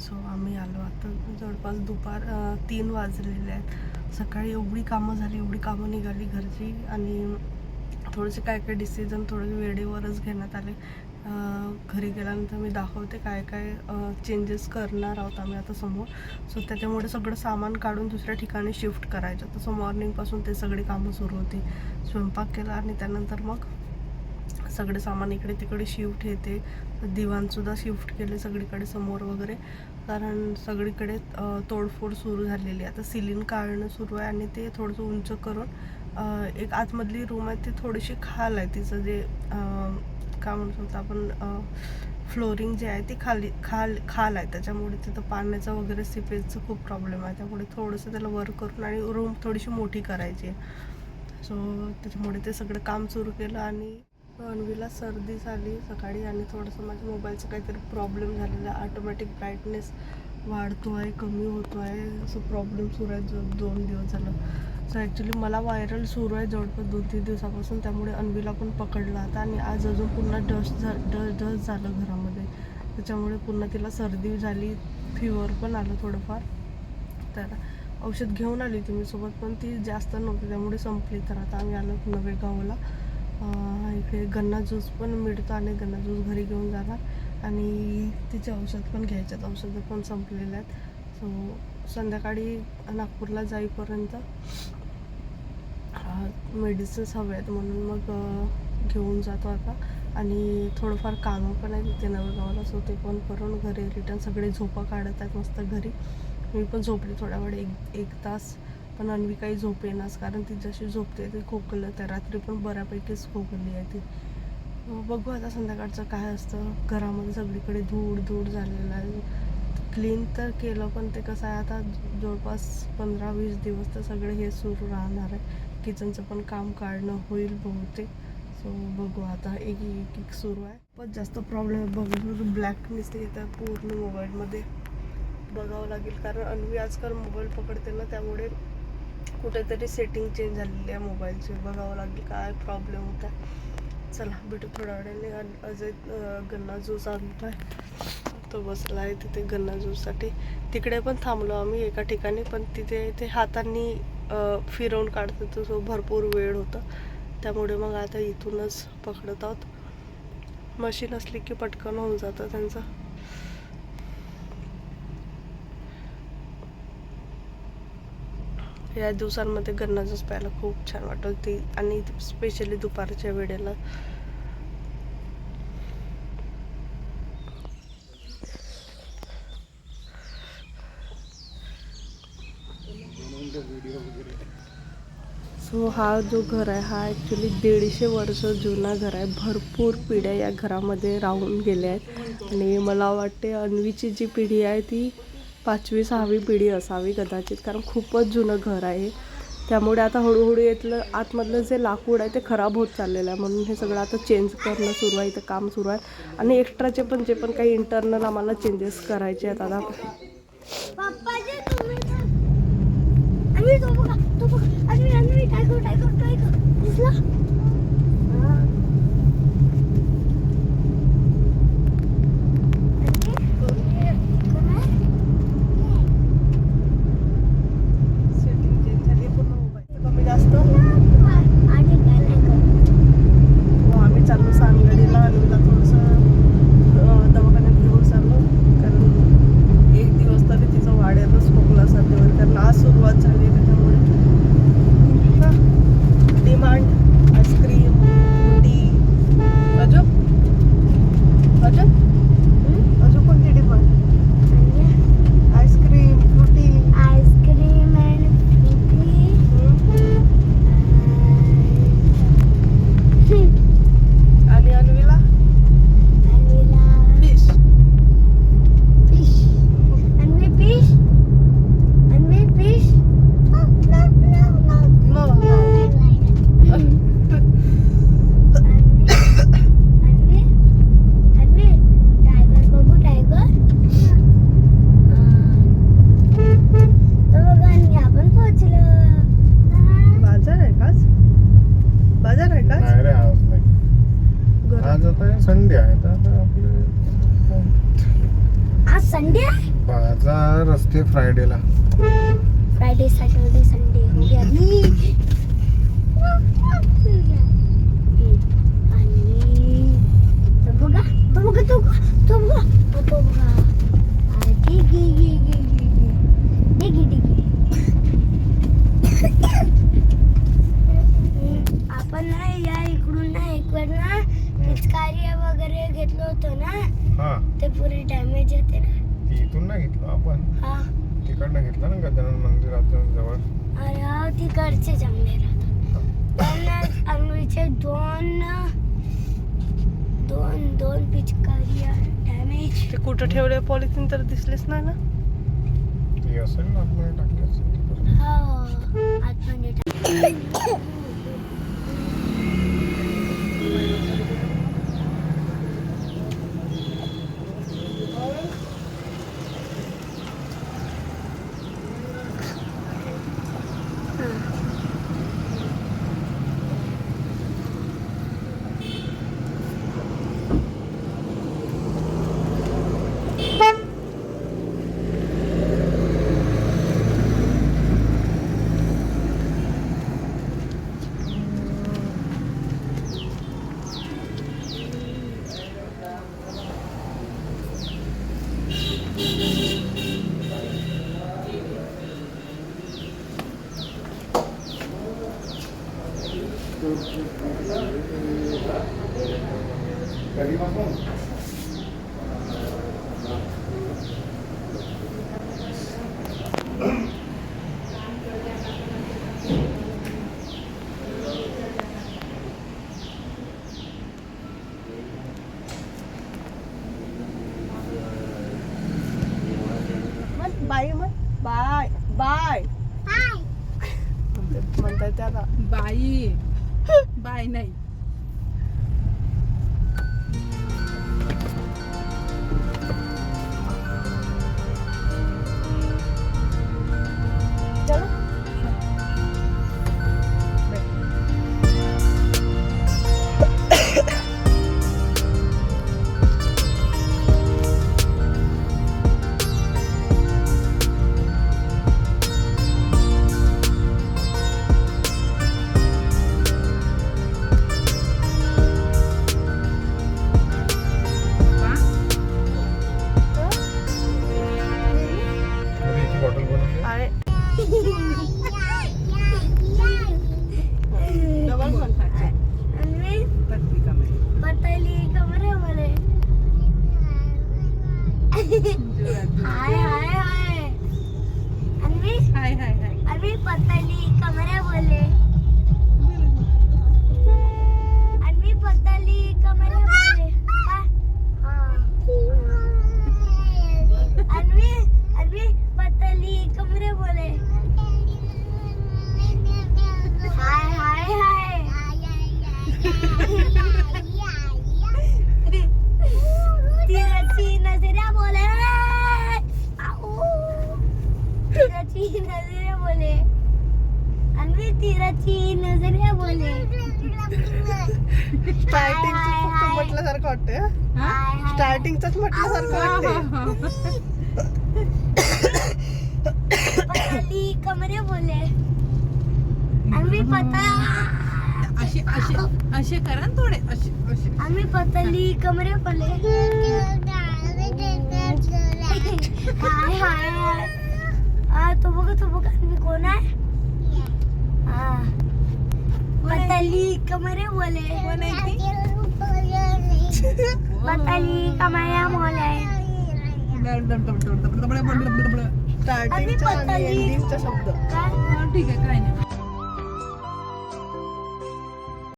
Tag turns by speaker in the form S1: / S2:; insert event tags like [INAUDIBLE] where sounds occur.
S1: So आम्ही आलो. आता जवळपास दुपार तीन वाजलेले आहेत. सकाळी एवढी कामं झाली एवढी कामं निघाली घरची आणि थोडेसे काय काय डिसिजन थोडे वेळेवरच घेण्यात आले. घरी गेल्यानंतर मी दाखवते काय काय चेंजेस करणार आहोत आम्ही आता समोर. सो त्याच्यामुळे सगळं सामान काढून दुसऱ्या ठिकाणी शिफ्ट करायचं. तसं मॉर्निंगपासून ते सगळी कामं सुरू होती. स्वयंपाक केला आणि त्यानंतर मग सगळे सामान इकडे तिकडे शिफ्ट येते. दिवाणसुद्धा शिफ्ट केले सगळीकडे समोर वगैरे. कारण सगळीकडे तोडफोड सुरू झालेली आहे. आता सिलिंग काढणं सुरू आहे आणि ते थोडंसं उंच करून एक आतमधली रूम आहे ती थोडीशी खाल आहे. तिचं जे काय म्हणू शकतो आपण फ्लोरिंग जे आहे ती खाली खाल खाल आहे. त्याच्यामुळे तिथं पाण्याचा वगैरे सिपेजचं खूप प्रॉब्लेम आहे. त्यामुळे थोडंसं त्याला वर्क करून आणि रूम थोडीशी मोठी करायची आहे. सो त्याच्यामुळे ते सगळं काम सुरू केलं आणि अन्वीला सर्दी झाली सकाळी आणि थोडंसं माझ्या मोबाईलचं काहीतरी प्रॉब्लेम झालेला. आहे ऑटोमॅटिक ब्राईटनेस वाढतो आहे कमी होतो आहे असं प्रॉब्लेम सुरू आहे जो दोन दिवस झालं. सो ॲक्च्युली मला व्हायरल सुरू आहे जवळपास दोन तीन दिवसापासून. त्यामुळे अन्वीला पण पकडला आता आणि आज अजून पुन्हा डस्ट झा ड डस्ट झालं घरामध्ये. त्याच्यामुळे पुन्हा तिला सर्दी झाली फिवर पण आलं थोडंफार. तर औषध घेऊन आली होती मी सोबत पण ती जास्त नव्हती. त्यामुळे संपली तर आता आम्ही आलो नवेगावला इकडे गन्ना ज्यूस पण मिळतो आणि गन्ना ज्यूस घरी घेऊन जाणार आणि तिचे औषध पण घ्यायच्यात औषधं पण संपलेले आहेत. सो संध्याकाळी नागपूरला जाईपर्यंत मेडिसिन्स हवे आहेत म्हणून मग घेऊन जातो आता. आणि थोडंफार कामं पण आहेत तिथे नवगावाला सो ते पण करून घरी रिटर्न सगळे झोपं काढत आहेत मस्त घरी. मी पण झोपली थोड्या वेळ एक एक तास. पण अन्वी काही झोप येणार कारण ती जशी झोपते ती खोकलं त्या रात्री पण बऱ्यापैकीच खोकली आहे ती. बघू आता संध्याकाळचं काय असतं. घरामध्ये सगळीकडे धूळ धूळ झालेलं आहे. क्लीन तर केलं पण ते कसं आहे आता जवळपास पंधरा वीस दिवस तर सगळे हे सुरू राहणार आहे. किचनचं पण काम काढणं होईल बहुतेक. सो बघू आता एक एक एक सुरू आहे. पण जास्त प्रॉब्लेम बघू ब्लॅकनेस येतात पूर्ण मोबाईलमध्ये बघावं लागेल कारण अन्वी आजकाल मोबाईल पकडते ना त्यामुळे कुठेतरी सेटिंग चेंज झालेली आहे मोबाईलची बघावं लागेल काय प्रॉब्लेम होता चला भेटू थोड्या वेळाने. अजय गन्ना गन्ना ज्यूस आणतोय तो बसला आहे तिथे गन्ना ज्यूससाठी तिकडे पण थांबलो आम्ही एका ठिकाणी पण तिथे ते हातांनी फिरवून काढतो तो सो भरपूर वेळ होता. त्यामुळे मग आता इथूनच पकडत आहोत. मशीन असली की पटकन होऊन जातं त्यांचं. या दिवसांमध्ये गन्ना प्यायला खूप छान वाटत ती आणि स्पेशली दुपारच्या वेळेला. सो हा जो घर आहे हा ॲक्च्युली दीडशे वर्ष जुना घर आहे. भरपूर पिढ्या या घरामध्ये राहून गेल्या आहेत. आणि मला वाटते अन्वीची जी पिढी आहे ती पाचवी सहावी पिढी असावी कदाचित कारण खूपच जुनं घर आहे. त्यामुळे आता हळूहळू इथलं आतमधलं जे लाकूड आहे ते खराब होत चाललेलं आहे. म्हणून हे सगळं आता चेंज करणं सुरू आहे इथं काम सुरू आहे. आणि एक्स्ट्राचे पण जे पण काही इंटरनल आम्हाला चेंजेस करायचे आहेत आता.
S2: पप्पाजी तुम्ही तर आणि तो बघा तो बघा आणि आणि टायगर टायगर टायगर दिसला
S1: सेटिंग चेंज झाली पूर्ण मोबाईल कमी जास्त
S2: आणि काय नाही करत.
S1: हो आम्ही चाललो सानगडीला अन्वीला थोडंसं अं, दवाखान्यात घेऊन चाललो कारण एक दिवस तरी तिचं वाढेलच खोकला सर्दीवर कारण आज सुरुवात झाली आहे त्याच्यामुळे डिमांड आईस्क्रीम टी अजून अजून अजून कोणती demand ice cream Frooti
S2: ice cream and
S1: आणि अन्वीला fish
S2: fish. And we fish. And we fish. No, no, no, no.
S1: No no
S2: And we, and we, tiger बघू tiger. तर बघा आणि आपण पोहोचलो.
S1: बाजार आहे का आज? बाजार आहे का आज?
S3: नाही रे आज नाही
S1: घरात
S3: आज आता संडे आहे तर आता आपले
S2: संडे आहे?
S3: बाजार असते फ्रायडेला.
S2: फ्रायडे सॅटरडे संडे हो गया. [LAUGHS] आणि तो बघा तो बघा तो बघा तो बघा तो तो बघा आ, गी गी गी गी गी गी. डिगी डिगी आपण ना या इकडून ना इकडून ना पिचकारी वगैरे घेतलं होतं ना
S3: हा.
S2: ते पुरे डॅमेज होते ना.
S3: ती इथून नाही घेतलं आपण.
S2: हा.
S3: तिकडनं घेतलं ना गजानन मंदिराच्या जवळ.
S2: अरे हा तिकडचे चांगले राहतात अंगलीचे दोन दोन दोन पिचकारी डॅमेज
S1: ते कुठं ठेवले पॉलिथिन तर दिसलेच नाही ना?
S3: ती असेल ना आपण टाकली असेल तिकडं.
S2: हो आतमध्ये Ready, my phone? Bye,
S4: bye, bye. Bye.
S2: Bye. Bye. Bye. Bye. Bye. Bye. Bye. Bye. Bye. Bye. Bye. Bye. Bye. Bye. Bye. Bye. तिरछी नजरिया बोले.
S1: स्टार्टिंग. म्हटल्यासारखं हं?
S2: हाय
S1: स्टार्टिंगच म्हटल्यासारखं
S2: पतली कमरे बोले. अन्वी पता
S4: असे असे असे करा थोडे असे असे
S2: आम्ही पतली कमरे बोले. हाय हाय हाय. हा तो बघ तो बघ अन्वी कोण आहे हा पतली कमरे बोले
S4: कोण आहे ती?
S2: पतली कमरे बोले
S1: स्टार्टिंगचा आणि
S2: पतली.
S1: एंडिंगचा शब्द
S2: काय
S4: हा, ठीक आहे काय नाही